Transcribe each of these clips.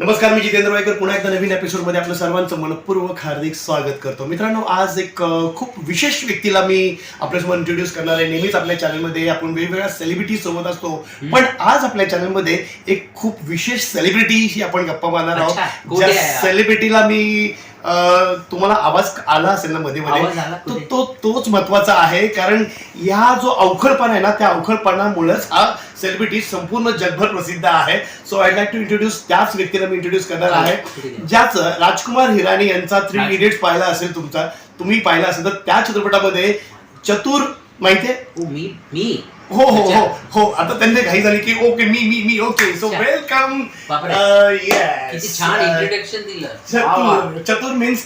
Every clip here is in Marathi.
नमस्कार मी जितेंद्र वायकर. पुन्हा एकदा नवीन एपिसोडमध्ये आपलं सर्वांचं मनपूर्वक हार्दिक स्वागत करतो. मित्रांनो आज एक खूप विशेष व्यक्तीला मी आपल्यासमोर इंट्रोड्यूस करणार आहे. नेहमीच आपल्या चॅनलमध्ये आपण वेगवेगळ्या सेलिब्रिटी सोबत असतो. पण आज आपल्या चॅनलमध्ये एक खूप विशेष सेलिब्रिटीशी आपण गप्पा मारणार आहोत. ज्या हा? सेलिब्रिटीला मी तुम्हाला आवाज आला असेल ना मध्ये मध्ये आवाज आला तो कुठे? तो तोच महत्त्वाचा आहे कारण ह्या जो अवखळपणा आहे ना त्या अवखळपणामुळेच हा सेलिब्रिटी संपूर्ण जगभर प्रसिद्ध आहे so I like to introduce त्याच व्यक्तीला मी इंट्रोड्यूस करणार आहे कुठे गेला? ज्याच राजकुमार हिराणी यांचा थ्री राज- इडियट्स पाहिला असेल तुमचा तुम्ही पाहिला असेल तर त्या चित्रपटामध्ये चतुर माहितीये? ओ, मी मी. हो हो. हो हो. आता त्यांनी घाई झाली की ओके मी मी मी ओके सो अच्छा. वेलकम बापरे. येस किती छान इंट्रोडक्शन दिलं. वा, वा. Chatur Chatur means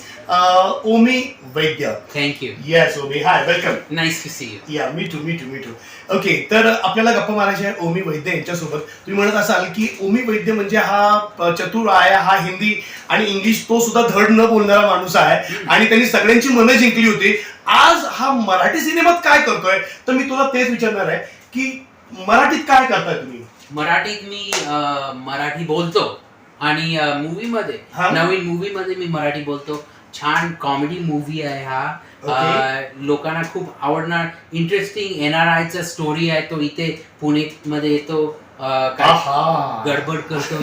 Omi Vaidya. Thank you yes Omi. Hi welcome nice to see you या me too me too me too okay तर आपल्याला गप्पा मारायची आहे ओमी वैद्य यांच्यासोबत. तुम्ही म्हणत असाल की ओमी वैद्य म्हणजे हा अ, चतुर आहे हा हिंदी आणि इंग्लिश तो सुद्धा धड न बोलणारा माणूस आहे. आणि त्यांनी सगळ्यांची मनं जिंकली होती. आज हा मराठी सिनेमात काय करतोय तर मी तुला तेच विचारणार आहे की मराठीत काय करताय तुम्ही? मराठीत मी अं, मराठी बोलतो. आणि मूवी मध्ये हा? नवीन मूवी मध्ये मी मराठी बोलतो. छान कॉमेडी मूवी आहे हा. अं, लोकांना खूप आवडणार. इंटरेस्टिंग एन आर आयचा स्टोरी आहे तो इथे पुणे मध्ये येतो. अं, काय आहा. गडबड करतो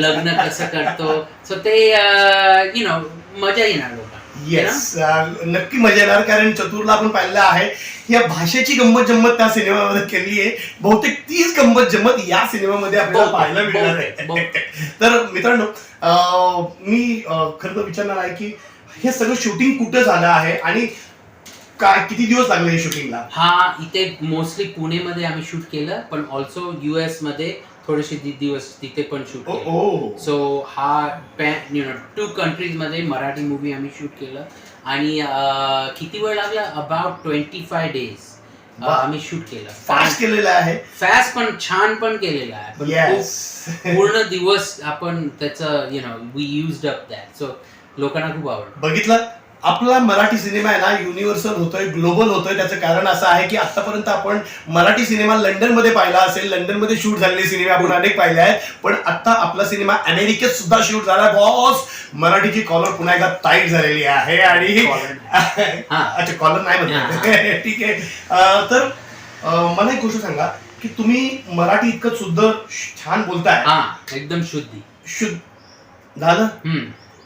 लग्न कसं करतो. सो ते यु नो मजा येणार लोकांना. येस नक्की मजा येणार कारण चतुरला आपण पाहिलेलं आहे. या भाषेची गंमत जम्मत त्या सिनेमामध्ये केली आहे. बहुतेक तीच गंमत जम्मत या सिनेमामध्ये आपल्याला पाहायला मिळणार आहे. तर मित्रांनो मी खरं तर विचारणार आहे की हे सगळं शूटिंग कुठं झालं आहे आणि काय किती दिवस लागले शूटिंगला हा इथे मोस्टली पुणेमध्ये आम्ही शूट केलं पण ऑल्सो युएसमध्ये थोडेसे दिवस तिथे पण शूट केलं. सो हा यु नो टू कंट्रीजमध्ये मराठी मूवी आम्ही शूट केलं. आणि किती वेळ लागला? About twenty five days. आम्ही शूट केलं. फास्ट केलेलं आहे. फॅस्ट पण छान पण केलेलं आहे. पण पूर्ण दिवस आपण त्याचं you know we use up that so लोकांना खूप आवडलं. बघितलं? आपला मराठी सिनेमा आहे ना युनिव्हर्सल होतोय ग्लोबल होतोय. त्याचं कारण असं आहे की आतापर्यंत आपण मराठी सिनेमा लंडनमध्ये पाहिला असेल लंडनमध्ये शूट झालेले सिनेमे आपण अनेक पाहिले आहेत. पण आता आपला सिनेमा अमेरिकेत सुद्धा शूट झाला. बॉस मराठीची कॉलर पुन्हा एकदा टाईट झालेली आहे आणि. अच्छा कॉलर नाही म्हणत ठीक आहे. तर मला एक गोष्ट सांगा की तुम्ही मराठी इतकं सुद्धा छान बोलताय. हा एकदम शुद्धी. शुद्ध. झालं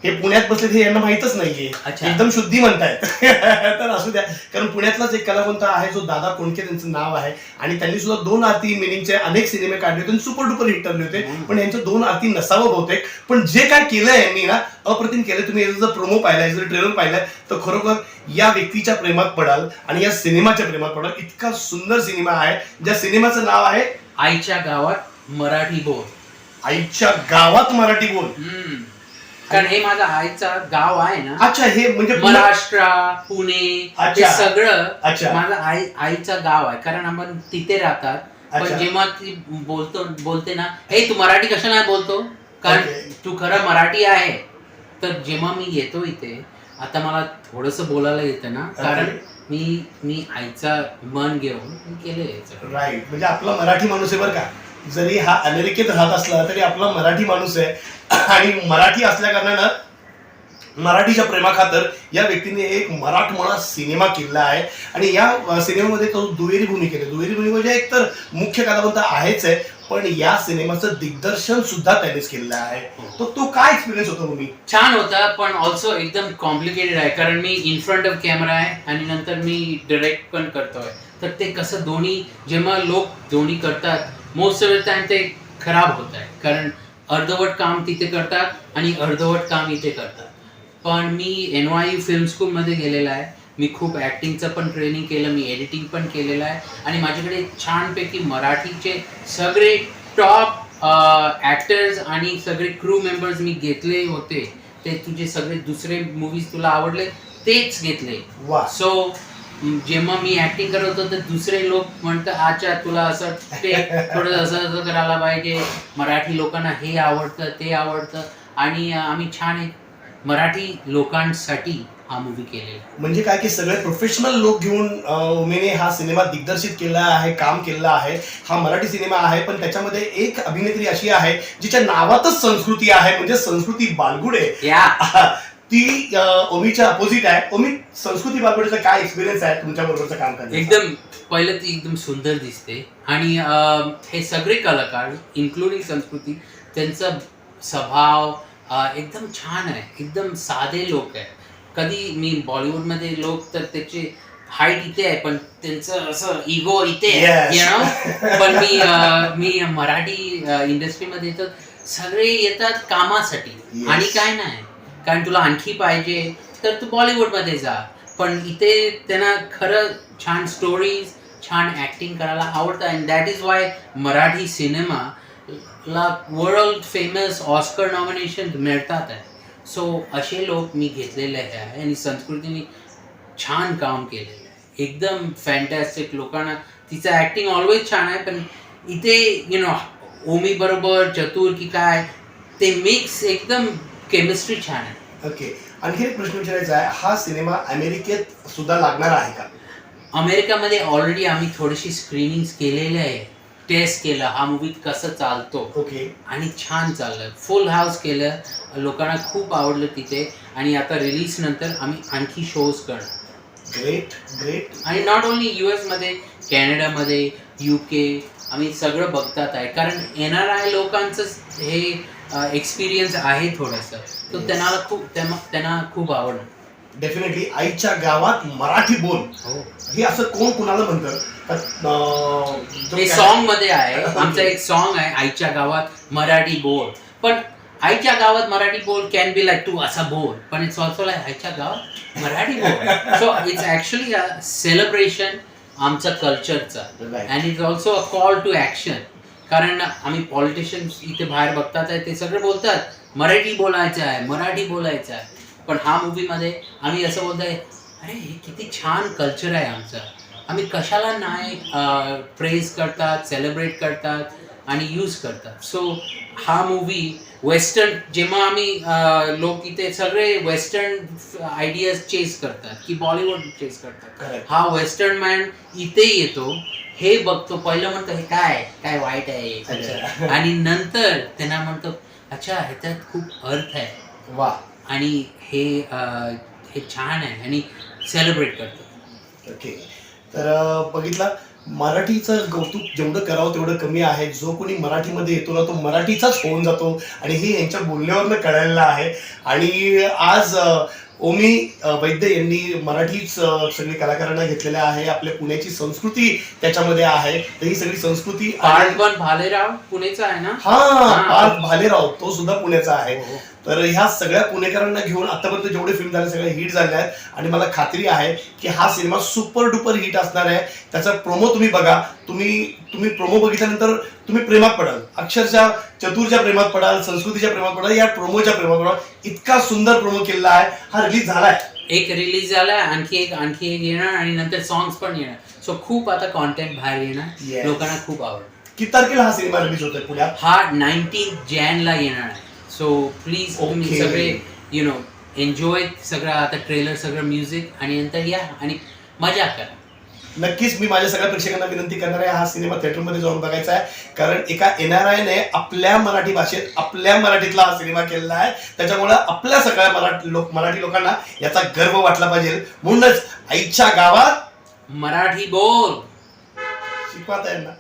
हे पुण्यात बसले हे यांना माहितच नाहीये. एकदम शुद्धी म्हणतायत. तर असू द्या. कारण पुण्यातलाच एक कलावंत आहे जो दादा कोणके त्यांचं नाव आहे. आणि त्यांनी सुद्धा दोन आरती मिनिंगचे अनेक सिनेमे काढले होते सुपर डुपर हिट ठरले होते. पण यांचं दोन आरती नसावं बहुतेक. पण जे काय केलं यांनी ना अप्रतिम केलं तुम्ही याचा जर प्रोमो पाहिलाय जर ट्रेलर पाहिलाय तर खरोखर या व्यक्तीच्या प्रेमात पडाल आणि या सिनेमाच्या प्रेमात पडाल. इतका सुंदर सिनेमा आहे. ज्या सिनेमाचं नाव आहे आईच्या गावात मराठी बोल. आईच्या गावात मराठी बोल. कारण हे माझं आईचं गाव आहे ना. अच्छा हे म्हणजे महाराष्ट्र पुणे हे अच्छा. सगळं अच्छा. माझं आई आईचं गाव आहे. कारण आपण तिथे राहतात. पण अच्छा. जेव्हा ती बोलतो बोलते ना हे तू मराठी कशा नाही बोलतो? कारण Okay. तू खरं मराठी आहे. तर जेव्हा मी येतो इथे आता मला थोडस बोलायला येतं ना. कारण मी मी आईचा मन घेऊन मी केले राईट म्हणजे आपला मराठी माणूस आहे बरं का. जरी हा अमेरिकेत राहत असला तरी आपला मराठी माणूस आहे. आणि मराठी असल्या कारणानं मराठीच्या प्रेमाखातर या व्यक्तीने एक मराठमोळा सिनेमा केला आहे. आणि या सिनेमामध्ये तो दुहेरी भूमिकेत आहे दुहेरी भूमिका एक तर मुख्य कलावंत आहेच आहे पण या सिनेमाचं दिग्दर्शन सुद्धा त्यानेच केलेलं आहे. तो तो काय एक्सपिरियन्स होता तुम्ही छान होता पण ऑल्सो एकदम कॉम्प्लिकेटेड आहे. कारण मी इन फ्रंट ऑफ कॅमेरा आहे आणि नंतर मी डिरेक्ट पण करतोय. तर ते कसं दोन्ही जेव्हा लोक दोन्ही करतात मोस्ट ऑफ द टाइम ते खराब होत आहे. कारण अर्धवट काम तिथे करतात आणि अर्धवट काम इथे करतात. पण मी एन वाय यू फिल्म स्कूलमध्ये गेलेला आहे. मी खूप ॲक्टिंगचं पण ट्रेनिंग केलं मी एडिटिंग पण केलेलं आहे. आणि माझ्याकडे छानपैकी मराठीचे सगळे टॉप ॲक्टर्स आणि सगळे क्रू मेंबर्स मी घेतले होते. ते तुझे सगळे दुसरे मूवीज तुला आवडले तेच घेतले. वा सो जेव्हा मी ऍक्टिंग करत होतो तर दुसरे लोक म्हणतात अच्छा तुला असं ते थोडं असं असं करायला पाहिजे. मराठी लोकांना हे आवडतं ते आवडतं. आणि आम्ही छान एक मराठी लोकांसाठी हा मूवी केलेला आहे. म्हणजे काय की सगळे प्रोफेशनल लोक घेऊन अं, उमेने हा सिनेमा दिग्दर्शित केला आहे काम केलेला आहे. हा मराठी सिनेमा आहे पण त्याच्यामध्ये एक अभिनेत्री अशी आहे जिच्या नावातच संस्कृती आहे. म्हणजे संस्कृती बालगुडे. या. ती ओमीच्या अपोजिट आहे. ओमी संस्कृती बालगुडेचा काय एक्सपिरियन्स आहे तुमच्या बरोबरचं काम करण्याचा? एकदम पहिलं ती एकदम सुंदर दिसते. आणि अं, हे सगळे कलाकार इन्क्लुडिंग संस्कृती त्यांचा स्वभाव अं, एकदम छान आहे. एकदम साधे लोक आहे कधी मी बॉलिवूडमध्ये लोक तर त्याचे हाईट इथे आहे पण त्यांचं असं इगो इथे Yes. आहे you know? पण मी अं, मी मराठी इंडस्ट्रीमध्ये तर सगळे येतात कामासाठी. Yes. आणि काय नाही. कारण तुला आणखी पाहिजे तर तू बॉलिवूडमध्ये जा. पण इथे त्यांना खरं छान स्टोरीज छान ऍक्टिंग करायला आवडतं. And that is why Marathi cinema ला वर्ल्ड फेमस ऑस्कर नॉमिनेशन मिळतात आहे. सो असे लोक मी घेतलेले आहे आणि संस्कृतीने छान काम केलेलं आहे. एकदम फॅन्टॅस्टिक लोकांना तिचं ॲक्टिंग ऑलवेज छान आहे पण इथे यु नो ओमी बरोबर चतुर की काय ते मिक्स एकदम केमिस्ट्री छान आहे. ओके. आणखी एक प्रश्न विचारायचा आहे हा सिनेमा अमेरिकेत सुद्धा लागणार आहे का? अमेरिकामध्ये ऑलरेडी आम्ही थोडीशी स्क्रीनिंग केलेले आहे टेस्ट केलं हा मूवी कसं चालतो. ओके. आणि छान चाललं. फुल हाऊस केलं लोकांना खूप आवडलं तिथे. आणि आता रिलीज नंतर आम्ही आणखी शोज करणार. ग्रेट ग्रेट आणि नॉट ओन्ली यू एसमध्ये कॅनडामध्ये यू के आम्ही सगळं बघतात आहे. कारण एन आर आय लोकांचं हे एक्सपिरियन्स आहे थोडंसं. तर. त्यांना खूप त्यांना खूप आवडलं. डेफिनेटली आईच्या गावात मराठी बोल. हो. हे असं कोण कुणाला म्हणतं? तर, अं, जो हे सॉन्गमध्ये आहे. आमचं एक सॉन्ग आहे आईच्या गावात मराठी बोल. पण आईच्या गावात मराठी बोल कॅन बी लाईक टू असा बोल. पण इट्स ऑल्सो लाईक आईच्या गावात मराठी बोल. So it's actually a celebration आमचं कल्चरचं. And it's also a call to action कारण आम्ही पॉलिटिशियन्स इथे बाहेर बघतात आहे ते सगळे बोलतात मराठी बोलायचं आहे मराठी बोलायचं आहे. पण हा मूवीमध्ये आम्ही असं बोलतोय अरे हे किती छान कल्चर आहे आमचं. आम्ही कशाला नाही प्रेज करतात सेलिब्रेट करतात आणि यूज करतात. सो हा मूवी वेस्टर्न जेव्हा आम्ही लोक इथे सगळे वेस्टर्न आयडियाज चेस करतात की बॉलिवूड चेस करतात. हा वेस्टर्न मॅन इथे येतो हे बघतो पहिलं म्हणतो हे काय? काय वाईट आहे. आणि नंतर त्यांना म्हणतो अच्छा ह्याच्यात खूप अर्थ आहे. वा आणि हे हे छान आहे आणि सेलिब्रेट करतो ओके. तर बघितलं मराठीचं कौतुक जेवढं करावं तेवढं कमी आहे. जो कोणी मराठीमध्ये येतो ना तो मराठीचाच होऊन जातो. आणि हे यांच्या बोलण्यावरनं कळायला आहे. आणि आज ओमी वैद्य यांनी मराठीच सगळी कलाकारांना घेतलेल्या आहे. आपल्या पुण्याची संस्कृती त्याच्यामध्ये आहे. तर ही सगळी संस्कृती भालेराव पुणेचा आहे ना? हा हा. पार्थ भालेराव तो सुद्धा पुण्याचा आहे. हो, हो. तर ह्या सगळ्या पुणेकरांना घेऊन आतापर्यंत जेवढे फिल्म झाले सगळे हिट झाले आहेत. आणि मला खात्री आहे की हा सिनेमा सुपर डुपर हिट असणार आहे. त्याचा प्रोमो तुम्ही बघा. तुम्ही तुम्ही प्रोमो बघितल्यानंतर तुम्ही प्रेमात पडाल. अक्षरशः चतुरच्या प्रेमात पडाल संस्कृतीच्या प्रेमात पडाल या प्रोमोच्या प्रेमात पडाल. इतका सुंदर प्रोमो केलेला आहे. हा रिलीज झालाय. एक रिलीज झालाय आणखी एक आणखी एक येणार आणि नंतर सॉंग्स पण येणार. सो खूप आता कॉन्टेंट बाहेर येणार. लोकांना खूप आवड किती तारखेला हा सिनेमा रिलीज होतोय पुण्यात? हा नाईन्टीन जॅनला येणार आहे. सो प्लीज तुम्ही Okay. सगळे यु नो एन्जॉय सगळं आता ट्रेलर सगळं म्युझिक आणि नंतर या आणि मजा करा. नक्कीच मी माझ्या सगळ्या प्रेक्षकांना विनंती करणार आहे हा सिनेमा थिएटरमध्ये जाऊन बघायचा आहे. कारण एका एन आर आयने आपल्या मराठी भाषेत आपल्या मराठीतला हा सिनेमा केलेला आहे. त्याच्यामुळे आपल्या सगळ्या मराठी लोक मराठी लोकांना याचा गर्व वाटला पाहिजे. म्हणूनच आईच्या गावात मराठी बोल. शिकवत आहे ना